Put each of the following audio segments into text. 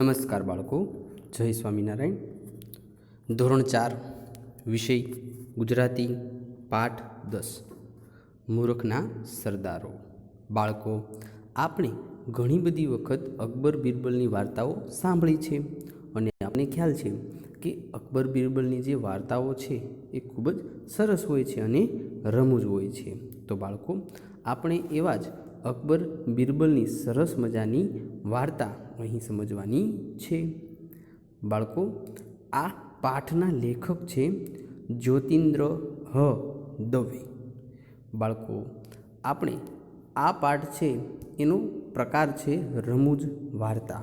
નમસ્કાર બાળકો, જય સ્વામિનારાયણ. ધોરણ ચાર, વિષય ગુજરાતી, પાઠ દસ, મૂર્ખના સરદારો. બાળકો, આપણે ઘણી બધી વખત અકબર બિરબલની વાર્તાઓ સાંભળી છે અને આપણે ખ્યાલ છે કે અકબર બિરબલની જે વાર્તાઓ છે એ ખૂબ જ સરસ હોય છે અને રમૂજ હોય છે. તો બાળકો, આપણે એવા જ અકબર બિરબલની સરસ મજાની વાર્તા અહીં સમજવાની છે. બાળકો, આ પાઠના લેખક છે જ્યોતિન્દ્ર હ. દવે. બાળકો, આપણે આ પાઠ છે એનો પ્રકાર છે રમૂજ વાર્તા.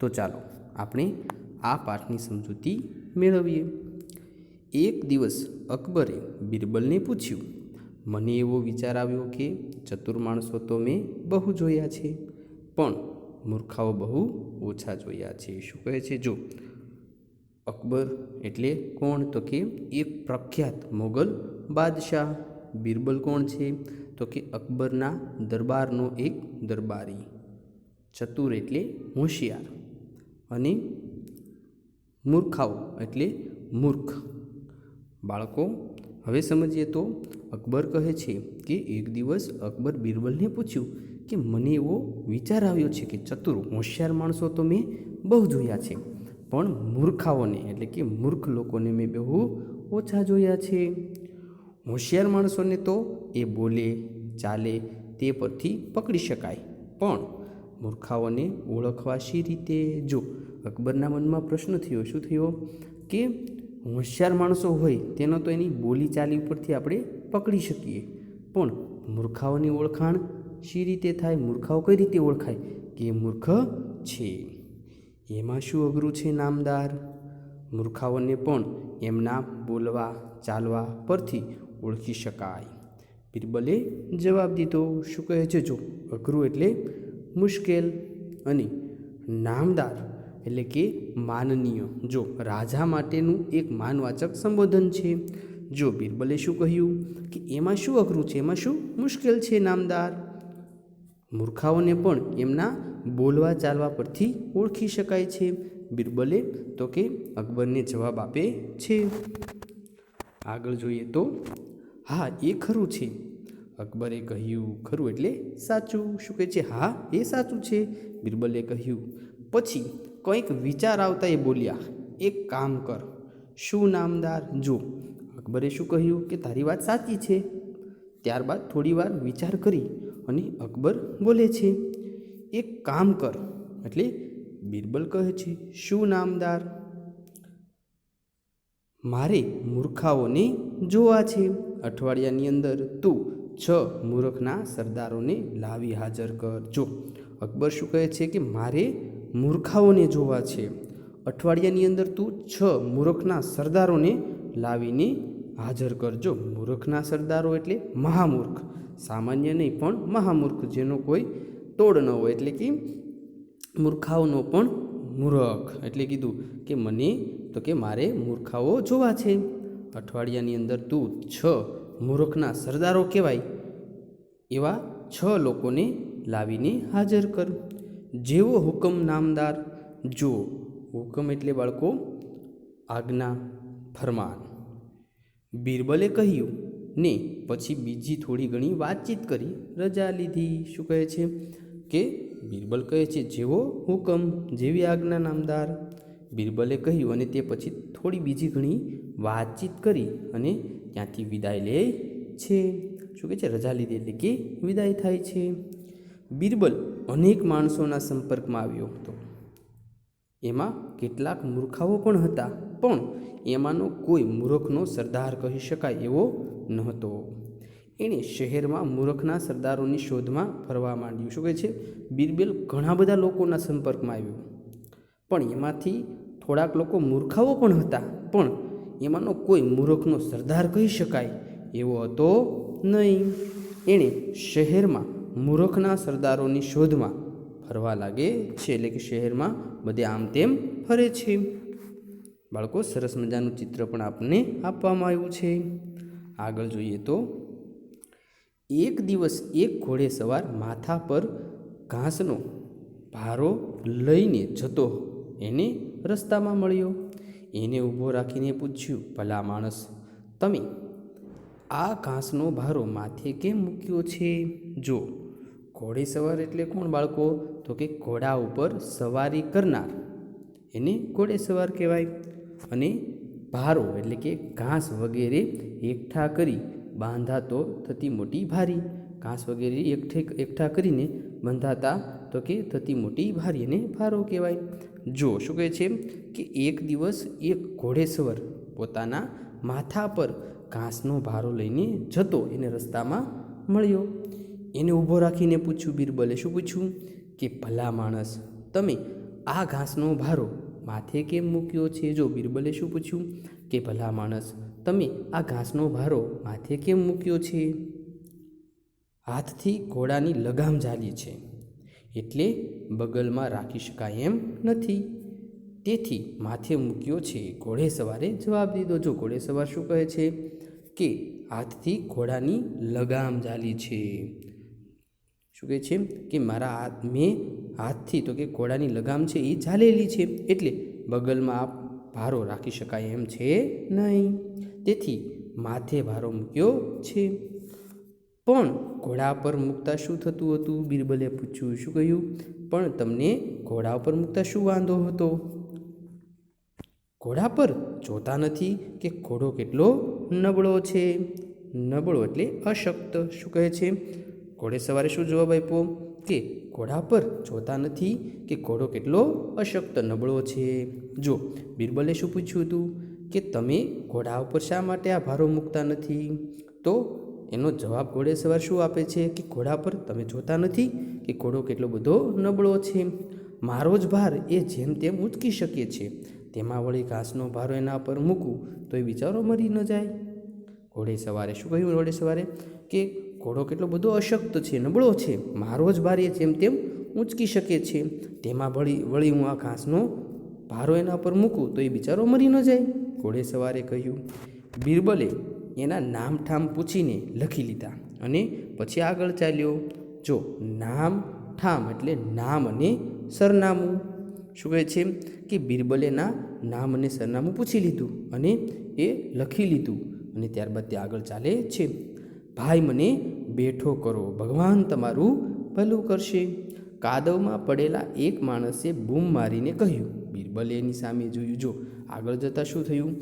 તો ચાલો આપણે આ પાઠની સમજૂતી મેળવીએ. એક દિવસ અકબરે બિરબલને પૂછ્યું, મને એવો વિચાર આવ્યો કે ચતુર માણસો તો મેં બહુ જોયા છે, પણ મૂર્ખાઓ બહુ ઓછા જોયા છે. શું કહે છે? જો, અકબર એટલે કોણ? તો કે એક પ્રખ્યાત મોગલ બાદશાહ. બિરબલ કોણ છે? તો કે અકબરના દરબારનો એક દરબારી. ચતુર એટલે હોશિયાર અને મૂર્ખાઓ એટલે મૂર્ખ. બાળકો, હવે સમજીએ તો અકબર કહે છે કે એક દિવસ અકબર બિરબલને પૂછ્યું કે મને એવો વિચાર આવ્યો છે કે ચતુર, હોશિયાર માણસો તો મેં બહુ જોયા છે. પણ મૂર્ખાઓને, એટલે કે મૂર્ખ લોકોને મેં બહુ ઓછા જોયા છે. હોશિયાર માણસોને તો એ બોલે, ચાલે, તે પરથી પકડી શકાય. પણ મૂર્ખાઓને ઓળખવા શી રીતે? જો અકબરના મનમાં પ્રશ્ન થયો, શું થયો? કે હોશિયાર માણસો હોય, તેનો તો એની બોલી ચાલી ઉપરથી આપણે પકડી શકીએ. પણ મૂર્ખાઓની ઓળખાણ શી રીતે થાય? મૂર્ખાઓ કઈ રીતે ઓળખાય? કે મૂર્ખ છે. એમાં શું અઘરું છે નામદાર? મૂર્ખાઓને પણ એમના બોલવા, ચાલવા પરથી ઓળખી શકાય. બિરબલે જવાબ દીધો, શું કહે છે? જો, અઘરું એટલે મુશ્કેલ અને નામદાર એટલે કે માનનીય. જો, રાજા માટેનું એક માનવાચક સંબોધન છે. જો બિરબલે શું કહ્યું? કે એમાં શું અઘરું છે? એમાં શું મુશ્કેલ છે નામદાર? મૂર્ખાઓને પણ એમના બોલવા ચાલવા પરથી ઓળખી શકાય છે. બિરબલે તો કે અકબરને જવાબ આપે છે. આગળ જોઈએ તો, હા, એ ખરું છે. અકબરે કહ્યું, ખરું એટલે સાચું. શું કહે છે? હા, એ સાચું છે. બિરબલે કહ્યું, પછી કંઈક વિચાર આવતા એ બોલ્યા. એક કામ કર. શું નામદાર? જો. અકબરે શું કહ્યું? કે તારી વાત સાચી છે. ત્યારબાદ થોડીવાર વિચાર કરી અને અકબર બોલે છે, એક કામ કર. એટલે બિરબલ કહે છે, શું નામદાર? મારે મૂર્ખાઓને જોવા છે. અઠવાડિયાની અંદર તું છ મૂર્ખના સરદારોને લાવી હાજર કર. જો, અકબર શું કહે છે કે મારે મૂર્ખાઓને જોવા છે? અઠવાડિયાની અંદર તું છ મૂર્ખના સરદારોને લાવીને હાજર કરજો મૂર્ખના સરદારો એટલે મહામૂર્ખ. સામાન્ય નહીં, પણ મહામૂર્ખ જેનો કોઈ તોડ ન હોય. એટલે કે મૂર્ખાઓનો પણ મૂર્ખ. એટલે કીધું કે મને તો કે મારે મૂર્ખાઓ જોવા છે. અઠવાડિયાની અંદર તું છ મૂર્ખના સરદારો કહેવાય. એવા છ લોકોને લાવીને હાજર કર. જેવો હુકમ નામદાર જો હુકમ એટલે બાળકો, આજ્ઞા, ફરમાન. બિરબલે કહ્યું ને પછી બીજી થોડી ઘણી વાતચીત કરી, રજા લીધી. શું કહે છે? કે બિરબલ કહે છે, જેવો હુકમ, જેવી આજ્ઞા નામદાર. બિરબલે કહ્યું અને તે પછી થોડી બીજી ઘણી વાતચીત કરી અને ત્યાંથી વિદાય લે છે. શું કહે છે? રજા લીધી એટલે કે વિદાય થાય છે. બિરબલ અનેક માણસોના સંપર્કમાં આવ્યો હતો. એમાં કેટલાક મૂર્ખાઓ પણ હતા. પણ એમાંનો કોઈ મૂર્ખનો સરદાર કહી શકાય એવો નહોતો. એણે શહેરમાં મૂર્ખના સરદારોની શોધમાં ફરવા માંડ્યું. શું કહે છે? બિરબલ ઘણા બધા લોકોના સંપર્કમાં આવ્યો. પણ એમાંથી થોડાક લોકો મૂર્ખાઓ પણ હતા. પણ એમાંનો કોઈ મૂર્ખનો સરદાર કહી શકાય એવો હતો નહીં. એણે શહેરમાં મૂર્ખના સરદારોની શોધમાં ફરવા લાગે છે. એટલે કે શહેરમાં બધે આમ તેમ ફરે છે. બાળકો, સરસ મજાનું ચિત્ર પણ આપને આપવામાં આવ્યું છે. આગળ જોઈએ તો, એક દિવસ એક ઘોડે સવાર માથા પર ઘાસનો ભારો લઈને જતો એને રસ્તામાં મળ્યો. એને ઊભો રાખીને પૂછ્યું, ભલા માણસ, તમે આ ઘાસનો ભારો માથે કેમ મૂક્યો છે? જો, ઘોડે સવાર એટલે કોણ બાળકો? તો કે ઘોડા ઉપર સવારી કરનાર. એને ઘોડે સવાર કહેવાય. અને ભારો એટલે કે ઘાસ વગેરે એકઠા કરી બાંધાતો થતી મોટી ભારી. ઘાસ વગેરે એકઠે એકઠા કરીને બંધાતા તો કે થતી મોટી ભારી એને ભારો કહેવાય. જો શું કહે છે? કે એક દિવસ એક ઘોડેસવર પોતાના માથા પર ઘાસનો ભારો લઈને જતો એને રસ્તામાં મળ્યો. એને ઊભો રાખીને પૂછ્યું, બિરબલે, શું પૂછ્યું? કે, ભલા માણસ, તમે આ ઘાસનો ભારો માથે કેમ મૂક્યો છે? જો બિરબલે શું પૂછ્યું? કે ભલા માણસ, તમે આ ઘાસનો ભારો માથે કેમ મૂક્યો છે? હાથથી ઘોડાની લગામ ઝાલી છે. એટલે બગલમાં રાખી શકાય એમ નથી. તેથી માથે મૂક્યો છે. ઘોડે સવારે જવાબ દીધો. જો ઘોડે સવાર શું કહે છે? કે હાથથી ઘોડાની લગામ ઝાલી છે. શું કહે છે? કે મારા હાથ મેં હાથથી તો કે ઘોડાની લગામ છે એ ઝાલેલી છે, એટલે બગલમાં ભારો રાખી શકાય એમ છે નહીં. તેથી માથે ભારો મૂક્યો છે. પણ ઘોડા પર મૂકતા શું થતું હતું? બિરબલે પૂછ્યું, શું કહ્યું? પણ તમને ઘોડા પર મૂકતા શું વાંધો હતો? ઘોડા પર જોતા નથી કે ઘોડો કેટલો નબળો છે. નબળો એટલે અશક્ત. શું કહે છે? ઘોડે સવારે શું જવાબ આપ્યો? કે ઘોડા પર જોતા નથી કે ઘોડો કેટલો અશક્ત નબળો છે. જો બિરબલે શું પૂછ્યું હતું? કે તમે ઘોડા ઉપર શા માટે આ ભારો મૂકતા નથી? તો એનો જવાબ ઘોડે સવાર શું આપે છે? કે ઘોડા પર તમે જોતા નથી કે ઘોડો કેટલો બધો નબળો છે. મારો જ ભાર એ જેમ તેમ ઉંચકી શકે છે. તેમાં વળી ઘાસનો ભારો એના પર મૂકું તો એ બિચારો મરી ન જાય. ઘોડે સવારે શું કહ્યું? ઘોડે સવારે કે ઘોડો કેટલો બધો અશક્ત છે, નબળો છે, મારો જ ભારે જેમ તેમ ઊંચકી શકે છે. તેમાં વળી વળી હું આ ઘાસનો ભારો એના પર મૂકું તો એ બિચારો મરી ન જાય. ઘોડે સવારે કહ્યું, બિરબલે, એના નામ ઠામ પૂછીને લખી લીધા અને પછી આગળ ચાલ્યો. જો, નામ ઠામ એટલે નામ અને સરનામું. શું કહે છે? કે બિરબલેના નામ અને સરનામું પૂછી લીધું અને એ લખી લીધું અને ત્યારબાદ તે આગળ ચાલે છે. ભાઈ મને બેઠો કરો, ભગવાન તમારું ભલું કરશે. કાદવમાં પડેલા એક માણસે બૂમ મારીને કહ્યું, બિરબલે એની સામે જોયું, જો આગળ જતાં શું થયું?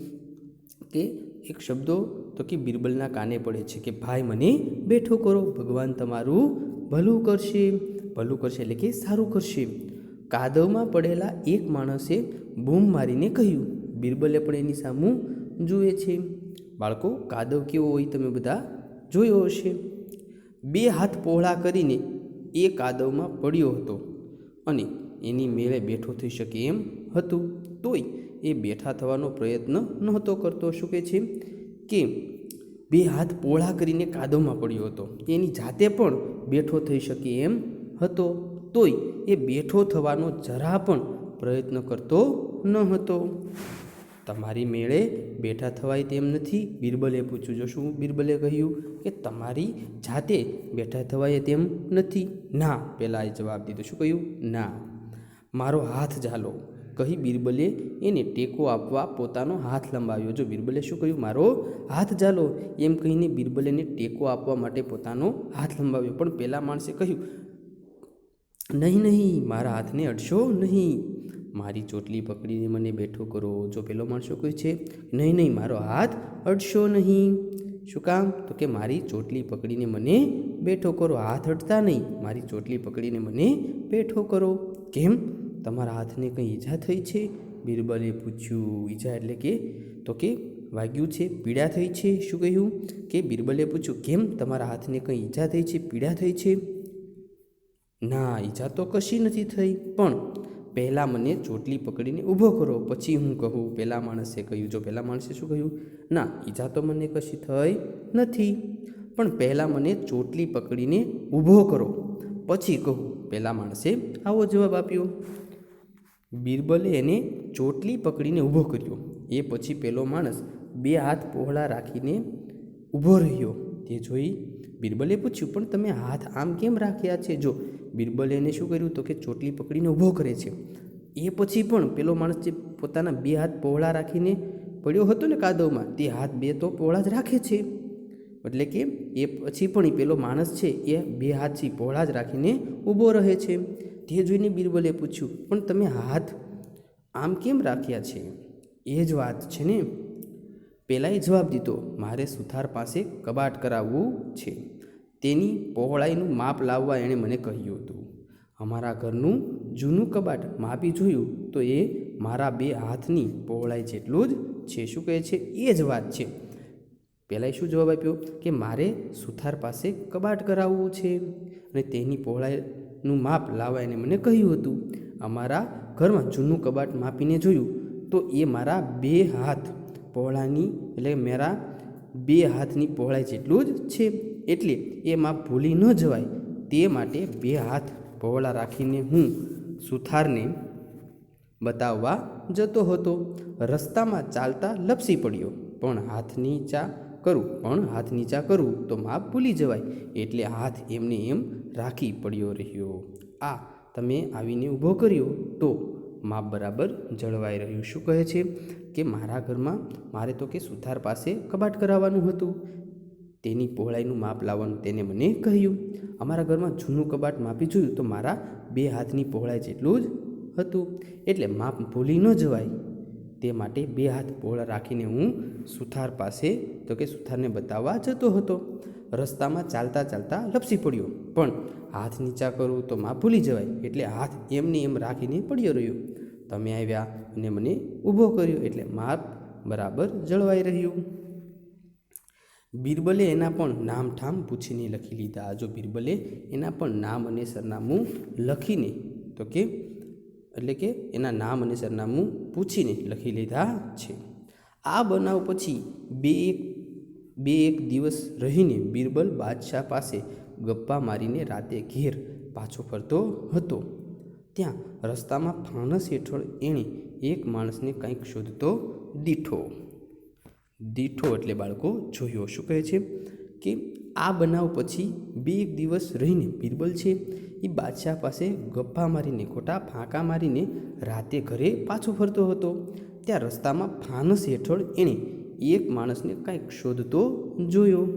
કે એક શબ્દો તો કે બિરબલના કાને પડે છે કે, ભાઈ મને બેઠો કરો, ભગવાન તમારું ભલું કરશે. ભલું કરશે એટલે કે સારું કરશે. કાદવમાં પડેલા એક માણસે બૂમ મારીને કહ્યું, બિરબલે પણ એની સામું જુએ છે. બાળકો, કાદવ કેવો હોય તમે બધા જોયો હશે. બે હાથ પહોળા કરીને એ કાદવમાં પડ્યો હતો અને એની મેળે બેઠો થઈ શકે એમ હતું. તોય એ બેઠા થવાનો પ્રયત્ન નહોતો કરતો, શું કે છે? કે બે હાથ પહોળા કરીને કાદવમાં પડ્યો હતો. એની જાતે પણ બેઠો થઈ શકે એમ હતો. તોય એ બેઠો થવાનો જરા પણ પ્રયત્ન કરતો ન હતો તમારી મેળે બેઠા થવાય તેમ નથી. બિરબલે પૂછ્યું, જો શું? બિરબલે કહ્યું કે, તમારી જાતે બેઠા થવાય તેમ નથી. ના પહેલાં એ જવાબ દીધો. શું કહ્યું? ના. મારો હાથ ઝાલો. કહી બિરબલે એને ટેકો આપવા પોતાનો હાથ લંબાવ્યો. જો બિરબલે શું કહ્યું? મારો હાથ ઝાલો. એમ કહીને બિરબલેને ટેકો આપવા માટે પોતાનો હાથ લંબાવ્યો. પણ પહેલાં માણસે કહ્યું, નહીં નહીં, મારા હાથને અડશો નહીં. મારી ચોટલી પકડીને મને બેઠો કરો. જો પેલો માણસો કહે છે? નહીં નહીં, મારો હાથ અડશો નહીં. શું કામ? તો કે મારી ચોટલી પકડીને મને બેઠો કરો. હાથ અડતા નહીં. મારી ચોટલી પકડીને મને બેઠો કરો. કેમ? તમારા હાથને કંઈ ઈજા થઈ છે? બિરબલે પૂછ્યું. ઈજા એટલે કે? તો કે વાગ્યું છે, પીડા થઈ છે. શું કહ્યું? કે બિરબલે પૂછ્યું, કેમ તમારા હાથને કંઈ ઈજા થઈ છે, પીડા થઈ છે? ના, ઈજા તો કશી નથી થઈ. પણ પહેલાં મને ચોટલી પકડીને ઊભો કરો. પછી હું કહું, પહેલાં માણસે કહ્યું. જો પહેલાં માણસે શું કહ્યું? ના, ઈજા તો મને કશી થઈ નથી. પણ પહેલાં મને ચોટલી પકડીને ઊભો કરો. પછી કહું, પહેલાં માણસે આવો જવાબ આપ્યો. બિરબલે એને ચોટલી પકડીને ઊભો કર્યો. એ પછી પેલો માણસ બે હાથ પહોળા રાખીને ઊભો રહ્યો. તે જોઈ બિરબલે પૂછ્યું, પણ તમે હાથ આમ કેમ રાખ્યા છે? જો બિરબલે એને શું કર્યું તો કે ચોટલી પકડીને ઊભો કરે છે. એ પછી પણ પેલો માણસ જે પોતાના બે હાથ પહોળા રાખીને પડ્યો હતો ને કાદવમાં, તે હાથ બે તો પહોળા જ રાખે છે. એટલે કે એ પછી પણ એ પેલો માણસ છે એ બે હાથથી પહોળા જ રાખીને ઊભો રહે છે. તે જોઈને બિરબલે પૂછ્યું, પણ તમે હાથ આમ કેમ રાખ્યા છે? એ જ વાત છે ને. પહેલાંય જવાબ દીધો, મારે સુથાર પાસે કબાટ કરાવવું છે. તેની પહોળાઈનું માપ લાવવા એણે મને કહ્યું હતું. અમારા ઘરનું જૂનું કબાટ માપી જોયું તો એ મારા બે હાથની પહોળાઈ જેટલું જ છે. શું કહે છે? એ જ વાત છે. પહેલાંએ શું જવાબ આપ્યો? કે મારે સુથાર પાસે કબાટ કરાવવું છે. અને તેની પહોળાઈનું માપ લાવવા એને મને કહ્યું હતું. અમારા ઘરમાં જૂનું કબાટ માપીને જોયું તો એ મારા બે હાથ પહોળાની, એટલે મારા બે હાથની પહોળાઈ જેટલું જ છે. એટલે એ માપ ભૂલી ન જવાય. તે માટે બે હાથ પહોળા રાખીને હું સુથારને બતાવવા જતો હતો. રસ્તામાં ચાલતા લપસી પડ્યો. પણ હાથ નીચા કરું, પણ હાથ નીચા કરું તો માપ ભૂલી જવાય. એટલે હાથ એમને એમ રાખી પડ્યો રહ્યો. આ તમે આવીને ઊભો કર્યો તો માપ બરાબર જળવાઈ રહ્યું. શું કહે છે કે મારા ઘરમાં મારે તો કે સુથાર પાસે કબાટ કરાવવાનું હતું? તેની પહોળાઈનું માપ લાવવાનું તેને મને કહ્યું. અમારા ઘરમાં જૂનું કબાટ માપી જોયું તો મારા બે હાથની પહોળાઈ જેટલું જ હતું. એટલે માપ ભૂલી ન જવાય. તે માટે બે હાથ પહોળા રાખીને હું સુથાર પાસે, તો કે સુથારને બતાવવા જતો હતો. રસ્તામાં ચાલતા ચાલતા લપસી પડ્યો. પણ હાથ નીચા કરું તો માપ ભૂલી જવાય. એટલે હાથ એમને એમ રાખીને પડ્યો રહ્યો. તમે આવ્યા અને મને ઊભો કર્યો. એટલે માપ બરાબર જળવાઈ રહ્યું. બિરબલે એના પણ નામ ઠામ પૂછીને લખી લીધા. જો બિરબલે એના પણ નામ અને સરનામું લખીને, તો કે એટલે કે એના નામ અને સરનામું પૂછીને લખી લીધા છે. આ બનાવ પછી બે એક બે એક દિવસ રહીને બિરબલ બાદશાહ પાસે ગપ્પા મારીને રાતે ઘેર પાછો ફરતો હતો. ત્યાં રસ્તામાં ફાણસ હેઠળ એણે એક માણસને કંઈક શોધતો દીઠો. દીઠો એટલે બાળકો જોયો. શું કહે છે? કે આ બનાવ પછી બે એક દિવસ રહીને બિરબલ છે. એ બાદશાહ પાસે ગપ્પા મારીને, ખોટા ફાંકા મારીને રાતે ઘરે પાછો ફરતો હતો. ત્યાં રસ્તામાં ફાનસ હેઠળ એણે એક માણસને કાંઈક શોધતો જોયો.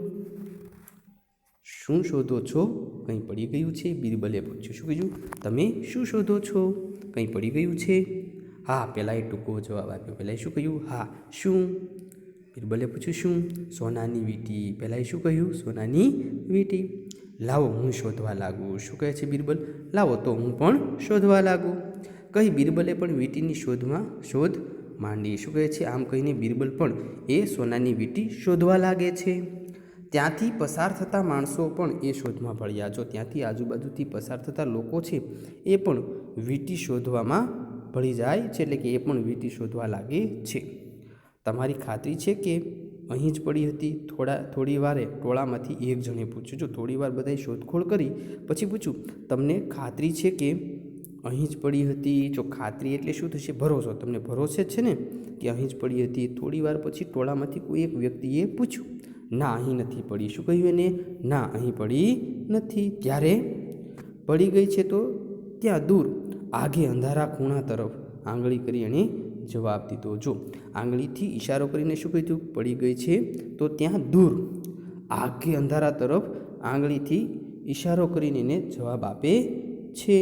શું શોધો છો? કંઈ પડી ગયું છે? બિરબલે પૂછ્યું. શું કહ્યું તમે શું શોધો છો? કંઈ પડી ગયું છે? હા પહેલાં એ ટૂંકો જવાબ આપ્યો. પહેલાં શું કહ્યું? હા, શું? બિરબલે પૂછ્યું શું? સોનાની વીંટી. પહેલાં શું કહ્યું? સોનાની વીંટી. લાવો, હું શોધવા લાગુ. શું કહે છે બિરબલ? લાવો તો હું પણ શોધવા લાગું. કહી બિરબલે પણ વીંટીની શોધમાં શોધ માંડી. શું કહે છે? આમ કહીને બિરબલ પણ એ સોનાની વીંટી શોધવા લાગે છે. ત્યાંથી પસાર થતા માણસો પણ એ શોધમાં ભળ્યા જો ત્યાંથી આજુબાજુથી પસાર થતા લોકો છે, એ પણ વીંટી શોધવામાં ભળી જાય છે. એટલે કે એ પણ વીંટી શોધવા લાગે છે. તમારી ખાતરી છે કે અહીં જ પડી હતી? થોડા, થોડી વારે ટોળામાંથી એક જણે પૂછ્યું. જો થોડી વાર બધાએ શોધખોળ કરી, પછી પૂછ્યું, તમને ખાતરી છે કે અહીં જ પડી હતી? જો ખાતરી એટલે શું થશે? ભરોસો. તમને ભરોસે છે ને કે અહીં જ પડી હતી? થોડી વાર પછી ટોળામાંથી કોઈ એક વ્યક્તિએ પૂછ્યું, ના, અહીં નથી પડી. શું કહ્યું એને? ના, અહીં પડી નથી. ત્યારે પડી ગઈ છે તો? ત્યાં દૂર, આગે અંધારા ખૂણા તરફ. આંગળી કરી એણે જવાબ દીધો. જો આંગળીથી ઈશારો કરીને શું કીધું? પડી ગઈ છે, તો ત્યાં દૂર, આગે અંધારા તરફ આંગળીથી ઈશારો કરીને એને જવાબ આપે છે.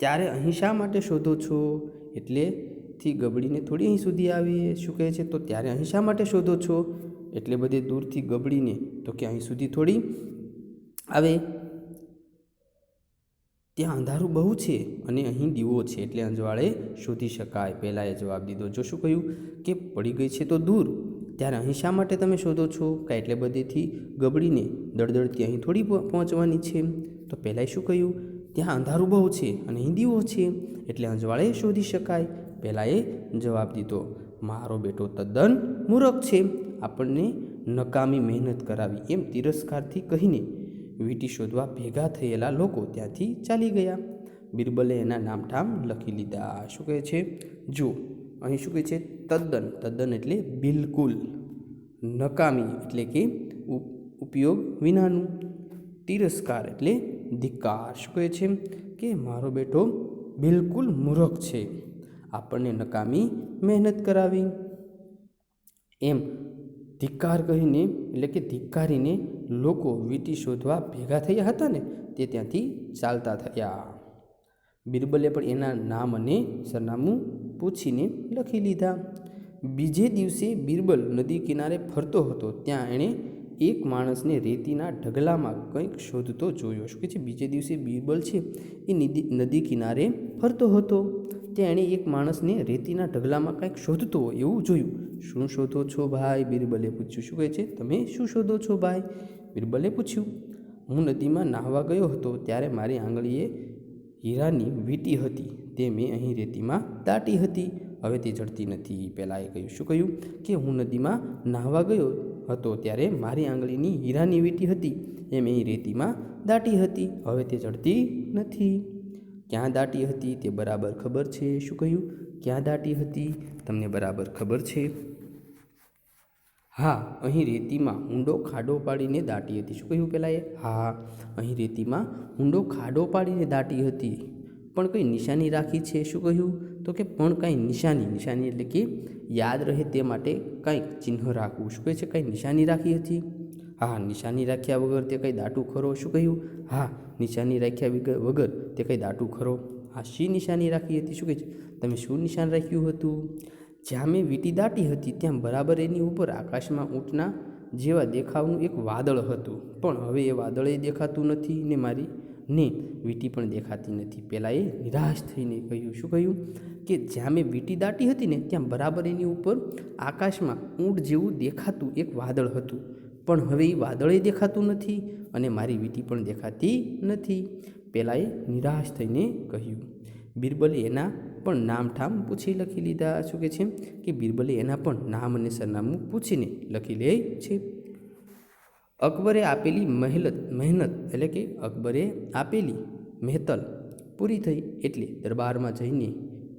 ત્યારે અહીં શા માટે શોધો છો? એટલે થી ગબડીને થોડી અહીં સુધી આવી શું કહે છે? તો ત્યારે અહીં શા માટે શોધો છો? એટલે બધે દૂરથી ગબડીને, તો કે અહીં સુધી થોડી આવે. ત્યાં અંધારું બહુ છે અને અહીં દીવો છે એટલે અંજવાળે શોધી શકાય. પહેલાં એ જવાબ દીધો જો શું કહ્યું કે પડી ગઈ છે તો દૂર. ત્યારે અહીં શા માટે તમે શોધો છો? કાંઈ એટલે બધેથી ગબડીને દળદળથી અહીં થોડી પહોંચવાની છે. તો પહેલાંય શું કહ્યું? ત્યાં અંધારું બહુ છે અને અહીં દીવો છે. એટલે અંજવાળે શોધી શકાય. પહેલાં એ જવાબ દીધો, મારો બેટો તદ્દન મૂરખ છે. આપણને નકામી મહેનત કરાવી એમ તિરસ્કારથી કહીને વીંટી શોધવા ભેગા થયેલા લોકો ત્યાંથી ચાલી ગયા. બિરબલે એના નામઠામ લખી લીધા. શું કહે છે? જો અહીં શું કહે છે? તદ્દન. તદ્દન એટલે બિલકુલ. નકામી એટલે કે ઉપયોગ વિનાનું. તિરસ્કાર એટલે ધિક્કાર. શું કહે છે? કે મારો બેટો બિલકુલ મૂર્ખ છે. આપણને નકામી મહેનત કરાવી. એમ ધિક્કાર કહીને, એટલે કે ધિક્કારીને લોકો વીંટી શોધવા ભેગા થયા હતા ને, તે ત્યાંથી ચાલતા થયા. બિરબલે પણ એના નામ અને સરનામું પૂછીને લખી લીધા. બીજે દિવસે બિરબલ નદી કિનારે ફરતો હતો, ત્યાં એણે એક માણસને રેતીના ઢગલામાં કંઈક શોધતો જોયો. શું કે છે? બીજે દિવસે બિરબલ છે એ નદી કિનારે ફરતો હતો. ત્યાં એણે એક માણસને રેતીના ઢગલામાં કંઈક શોધતો હોય એવું જોયું. શું શોધો છો ભાઈ? બિરબલે પૂછ્યું. શું કહે છે? તમે શું શોધો છો ભાઈ? બિરબલે પૂછ્યું. હું નદીમાં નાહવા ગયો હતો ત્યારે મારી આંગળીએ હીરાની વીંટી હતી, તે મેં અહીં રેતીમાં દાટી હતી. હવે તે જડતી નથી. પહેલાં એ કહ્યું, શું કહ્યું? કે હું નદીમાં નાહવા ગયો હતો ત્યારે મારી આંગળીની હીરાની વીંટી હતી, એ મેં રેતીમાં દાટી હતી. હવે તે જડતી નથી. ક્યાં દાટી હતી તે બરાબર ખબર છે? શું કહ્યું? ક્યાં દાટી હતી? તમને બરાબર ખબર છે? હા, અહીં રેતીમાં ઊંડો ખાડો પાડીને દાટી હતી. શું કહ્યું પહેલાં એ હા, અહીં રેતીમાં ઊંડો ખાડો પાડીને દાટી હતી. પણ કંઈ નિશાની રાખી છે? શું કહ્યું? તો કે પણ કાંઈ નિશાની. નિશાની એટલે કે યાદ રહે તે માટે કંઈક ચિહ્ન રાખવું. શું કહે છે? કાંઈ નિશાની રાખી હતી? હા, નિશાની રાખ્યા વગર તે કંઈ દાટું ખરો? શું કહ્યું? હા, નિશાની રાખ્યા વિગ- વગર તે કંઈ દાટું ખરો? હા, શી નિશાની રાખી હતી? શું કહે છે? તમે શું નિશાન રાખ્યું હતું? જ્યાં મેં વીંટી દાટી હતી ત્યાં બરાબર એની ઉપર આકાશમાં ઊંટના જેવા દેખાવનું એક વાદળ હતું. પણ હવે એ વાદળે દેખાતું નથી ને મારી ને વીંટી પણ દેખાતી નથી. પહેલાં એ નિરાશ થઈને કહ્યું, શું કહ્યું? કે જ્યાં મેં વીંટી દાટી હતી ને ત્યાં બરાબર એની ઉપર આકાશમાં ઊંટ જેવું દેખાતું એક વાદળ હતું. પણ હવે એ વાદળે દેખાતું નથી અને મારી વીંટી પણ દેખાતી નથી. પહેલાં એ નિરાશ થઈને કહ્યું, બિરબલે, એના પણ નામઠામ પૂછી લખી લીધા શું કે છે? કે બિરબલે એના પણ નામ અને સરનામું પૂછીને લખી લે છે. અકબરે આપેલી મહેનત મહેનત એટલે કે અકબરે આપેલી મહેતલ પૂરી થઈ એટલે દરબારમાં જઈને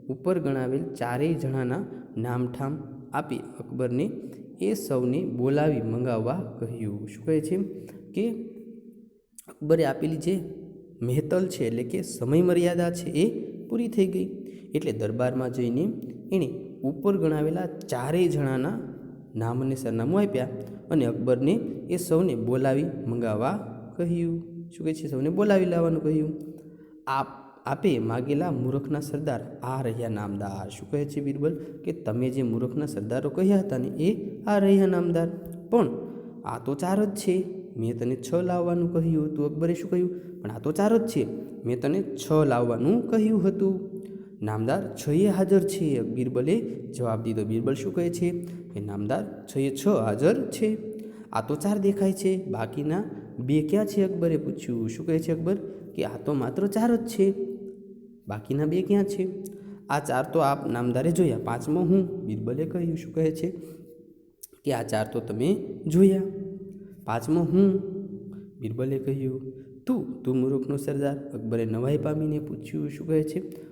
ઉપર ગણાવેલ ચારેય જણાના નામઠામ આપી અકબરને એ સૌને બોલાવી મંગાવવા કહ્યું. શું કહે છે? કે અકબરે આપેલી જે મહેતલ છે એટલે કે સમય મર્યાદા છે એ પૂરી થઈ ગઈ. એટલે દરબારમાં જઈને એણે ઉપર ગણાવેલા ચારેય જણાના નામ અને સરનામું આપ્યા અને અકબરને એ સૌને બોલાવી મંગાવવા કહ્યું. શું કહે છે? સૌને બોલાવી લાવવાનું કહ્યું. આપ, આપે માગેલા મૂર્ખના સરદાર આ રહ્યા નામદાર. શું કહે છે બિરબલ? કે તમે જે મૂર્ખના સરદારો કહ્યા હતા ને એ આ રહ્યા નામદાર. પણ આ તો ચાર જ છે. મેં તને છ લાવવાનું કહ્યું હતું. અકબરે શું કહ્યું? પણ આ તો ચાર જ છે. મેં તને છ લાવવાનું કહ્યું હતું. નામદાર છ એ હાજર છે બિરબલે જવાબ દીધો. બિરબલ શું કહે છે? કે નામદાર છ એ છ હાજર છે. આ તો ચાર દેખાય છે. બાકીના બે ક્યાં છે? અકબરે પૂછ્યું. શું કહે છે અકબર? કે આ તો માત્ર ચાર જ છે. બાકીના બે ક્યાં છે? આ ચાર તો આપ નામદારે જોયા. પાંચમો હું. બિરબલે કહ્યું. શું કહે છે? કે આ ચાર તો તમે જોયા. પાંચમો હું. બિરબલે કહ્યું, તું તું મુરુખનો સરદાર. અકબરે નવાઈ પામીને પૂછ્યું, શું કહે છે?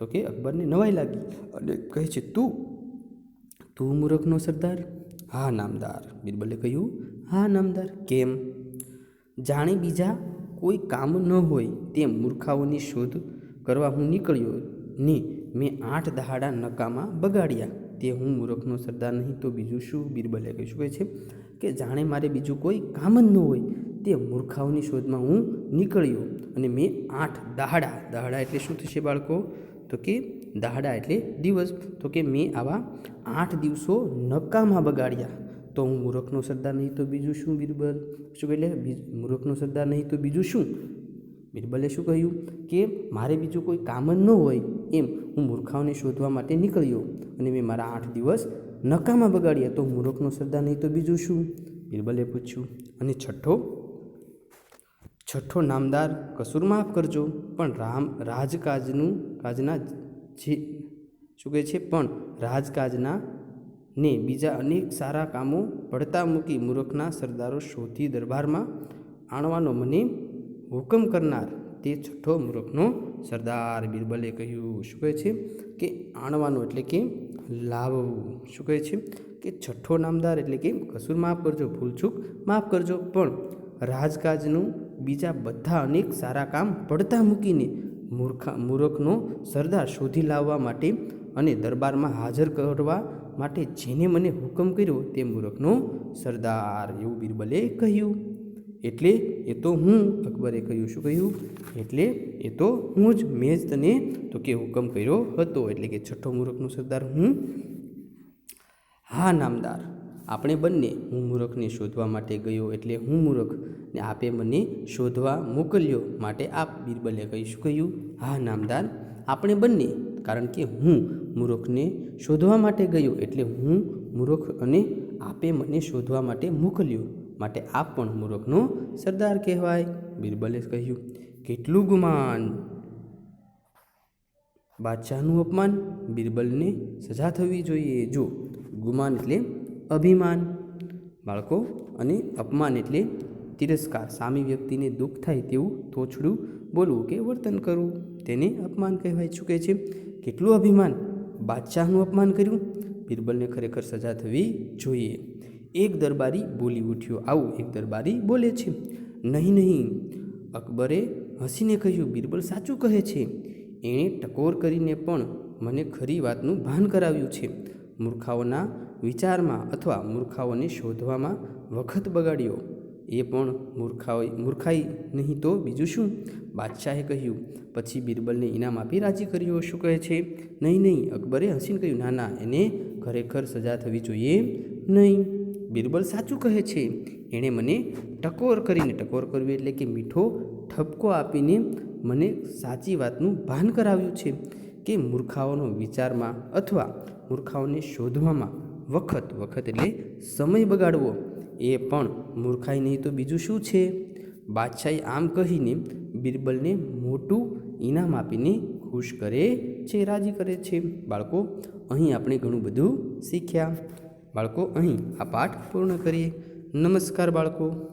તો કે અકબરને નવાઈ લાગી અને કહે છે, તું તું મૂર્ખનો સરદાર? હા, નામદાર. બિરબલે કહ્યું, હા, નામદાર. કેમ? જાણે બીજા કોઈ કામ ન હોય તેમ મૂર્ખાઓની શોધ કરવા હું નીકળ્યો ને મેં આઠ દહાડા નકામાં બગાડ્યા. તે હું મૂર્ખનો સરદાર નહીં તો બીજું શું? બિરબલે કહી શું કહે છે કે જાણે મારે બીજું કોઈ કામ જ ન હોય તે મૂર્ખાઓની શોધમાં હું નીકળ્યો અને મેં આઠ દહાડા. દહાડા એટલે શું થશે બાળકો? તો કે દાડા એટલે દિવસ. તો કે મેં આવા આઠ દિવસો નકામા બગાડ્યા. તો હું મૂર્ખનો સરદાર નહીં તો બીજું શું બિરબલ? શું એટલે મૂર્ખનો સરદાર નહીં તો બીજું શું? બિરબલે શું કહ્યું? કે મારે બીજું કોઈ કામ જ ન હોય. એમ હું મૂર્ખાઓને શોધવા માટે નીકળ્યો અને મેં મારા આઠ દિવસ નકામાં બગાડ્યા. તો મૂર્ખનો સરદાર નહીં તો બીજું શું? બિરબલે પૂછ્યું. અને છઠ્ઠો છઠ્ઠો નામદાર કસૂર માફ કરજો. પણ રામ રાજકાજનું કાજના જે શું કહે છે, પણ રાજકાજના ને બીજા અનેક સારા કામો પડતા મૂકી મૂર્ખના સરદારો શોધી દરબારમાં આણવાનો મને હુકમ કરનાર. તે છઠ્ઠો મૂર્ખનો સરદાર બિરબલે કહ્યું, શું કહે છે? કે આણવાનો એટલે કે લાવવું. શું કહે છે? કે છઠ્ઠો નામદાર એટલે કે કસૂર માફ કરજો, ભૂલચૂક માફ કરજો. પણ રાજકાજનું બીજા બધા અનેક સારા કામ પડતા મૂકીને મૂર્ખા મૂર્ખનો સરદાર શોધી લાવવા માટે અને દરબારમાં હાજર કરવા માટે જેને મને હુકમ કર્યો તે મૂર્ખનો સરદાર એવું બિરબલે કહ્યું. એટલે એ તો હું અકબરે કહ્યું. શું કહ્યું? એટલે એ તો હું જ, મેં જ તને તો કે હુકમ કર્યો હતો. એટલે કે છઠ્ઠો મૂર્ખનો સરદાર હું. હા, નામદાર. આપણે બંને હું મૂરખને શોધવા માટે ગયો એટલે હું મૂરખ ને આપે મને શોધવા મોકલ્યો માટે આપ બિરબલે કહી શું કહ્યું હા, નામદાર, આપણે બંને, કારણ કે હું મૂરખને શોધવા માટે ગયો એટલે હું મૂરખ અને આપે મને શોધવા માટે મોકલ્યો માટે આપ પણ મૂરખનો સરદાર કહેવાય, બિરબલે કહ્યું. કેટલું ગુમાન. બાદશાહનું અપમાન? બિરબલને સજા થવી જોઈએ. જો, ગુમાન એટલે અભિમાન, બાળકો અને અપમાન એટલે તિરસ્કાર. સામી વ્યક્તિને દુઃખ થાય તેવું તોછડું બોલવું કે વર્તન કરવું, તેને અપમાન કહેવાય ચૂકે છે. કેટલું અભિમાન? બાદશાહનું અપમાન કર્યું? બિરબલને ખરેખર સજા થવી જોઈએ. એક દરબારી બોલી ઉઠ્યો, આવું એક દરબારી બોલે છે. નહીં નહીં, અકબરે હસીને કહ્યું બિરબલ સાચું કહે છે. એણે ટકોર કરીને પણ મને ખરી વાતનું ભાન કરાવ્યું છે. મૂર્ખાઓના વિચારમાં અથવા મૂર્ખાઓને શોધવામાં વખત બગાડ્યો. એ પણ મૂર્ખાઓ, મૂર્ખાઈ નહીં તો બીજું શું? બાદશાહે કહ્યું, પછી બિરબલને ઇનામ આપી રાજી કર્યો શું કહે છે? નહીં નહીં, અકબરે હસીને કહ્યું, ના ના, એને ખરેખર સજા થવી જોઈએ નહીં. બિરબલ સાચું કહે છે. એણે મને ટકોર કરીને, ટકોર કરવી એટલે કે મીઠો ઠપકો આપીને મને સાચી વાતનું ભાન કરાવ્યું છે. કે મૂર્ખાઓનો વિચારમાં અથવા મૂર્ખાઓને શોધવામાં વખત વખત એટલે સમય બગાડવો, એ પણ મૂર્ખાઈ નહીં તો બીજું શું છે? બાદશાહે આમ કહીને બિરબલને મોટું ઇનામ આપીને ખુશ કરે છે, રાજી કરે છે. બાળકો, અહીં આપણે ઘણું બધું શીખ્યા. બાળકો, અહીં આ પાઠ પૂર્ણ કરીએ. નમસ્કાર બાળકો.